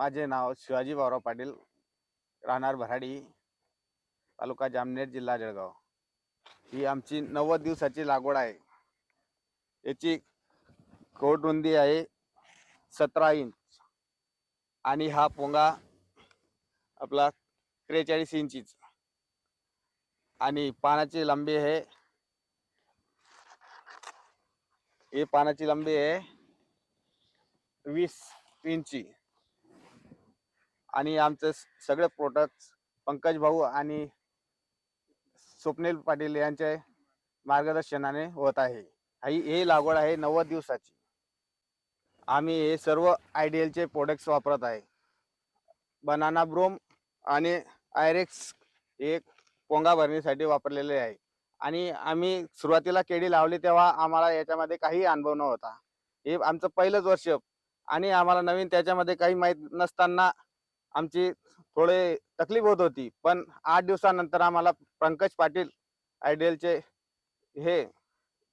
माझे नाव शिवाजी भाऊराव पाटील राहणार भराडी तालुका जामनेर जिल्हा जळगाव. ही आमची नव्वद दिवसाची लागवड आहे. याची कोट रुंदी आहे सतरा इंच आणि हा पोंगा आपला त्रेचाळीस इंचीच आणि पानाची लांबी आहे. हे पानाची लांबी आहे वीस इंची आणि आमचे सगळे प्रोडक्ट पंकज भाऊ आणि स्वप्नील पाटील यांच्या मार्गदर्शनाने होत आहे. ही हे लागवड आहे नव्वद दिवसाची. आम्ही हे सर्व आयडियलचे प्रोडक्ट्स वापरत आहे. बनाना ब्रोम आणि आयरेक्स हे पोंगा भरणीसाठी वापरलेले आहे. आणि आम्ही सुरुवातीला केळी लावली तेव्हा आम्हाला याच्यामध्ये काही अनुभव नव्हता. हे आमचं पहिलंच वर्ष. आणि आम्हाला नवीन त्याच्यामध्ये काही माहीत नसताना आमची थोडे तकलीफ होत होती. पण आठ दिवसानंतर आम्हाला पंकज पाटील आयडियलचे हे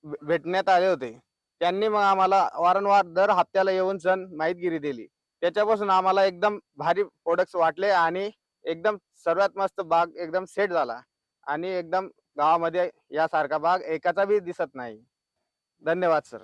भेटण्यात आले होते. त्यांनी मग आम्हाला वारंवार दर हप्त्याला येऊन सण माहितगिरी दिली. त्याच्यापासून आम्हाला एकदम भारी प्रोडक्ट्स वाटले आणि एकदम सर्वात मस्त बाग एकदम सेट झाला. आणि एकदम गावामध्ये यासारखा बाग एकाचा बी दिसत नाही. धन्यवाद सर